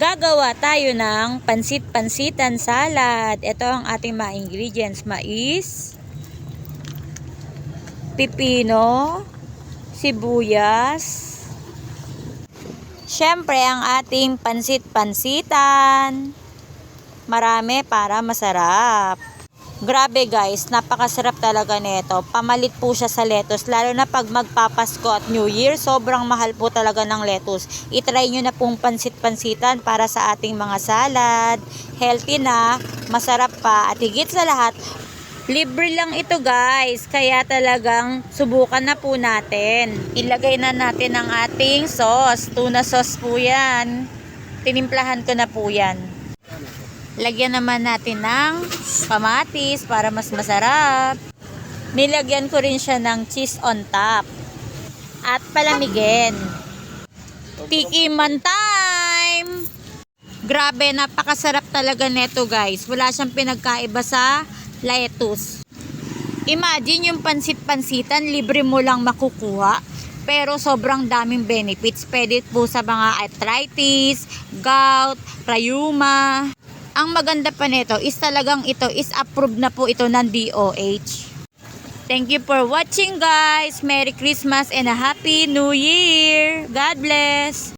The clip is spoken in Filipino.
Gagawa tayo ng pansit-pansitan salad. Ito ang ating mga ingredients. Mais, pipino, sibuyas, syempre ang ating pansit-pansitan. Marami para masarap. Grabe guys, napakasarap talaga nito. Pamalit po siya sa lettuce, lalo na pag magpapasko at New Year, sobrang mahal po talaga ng lettuce. I-try nyo na pong pansit-pansitan para sa ating mga salad. Healthy na, masarap pa, at higit sa lahat, libre lang ito guys. Kaya talagang subukan na po natin. Ilagay na natin ang ating sauce. Tuna sauce po yan. Tinimplahan ko na po yan. Lagyan naman natin ng kamatis para mas masarap. Nilagyan ko rin siya ng cheese on top. At palamigin. Tikiman time! Grabe, napakasarap talaga neto guys. Wala siyang pinagkaiba sa lettuce. Imagine yung pansit-pansitan, libre mo lang makukuha. Pero sobrang daming benefits. Pwede po sa mga arthritis, gout, rayuma. Ang maganda pa nito is talagang ito is approved na po ito ng DOH. Thank you for watching guys. Merry Christmas and a Happy New Year. God bless.